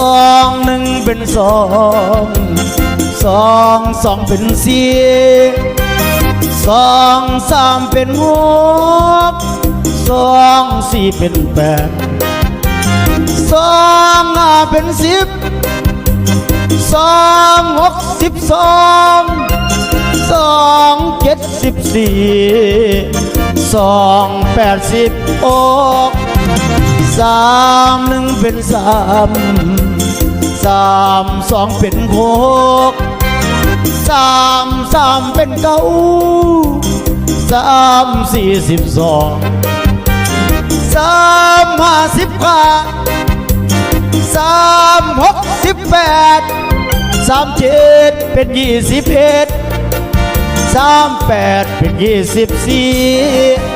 องหนึ่งเป็นสองสองสองเป็นสี่สองสามเป็นหกสองสี่เป็นแปดสองห้าเป็นสิบสองหกสิบสองสองเจ็ดสิบสี่สองแปดสิบอกสามหนึ่งเป็นสามามสองเป็นหกสามสามเป็นเก้าสามสี่สิบสองสามห้าสิบห้าสามหกสิบแปดสามเจ็ดเป็นยี่สิบเอ็ดสามแปดเป็นยี่สิบสี่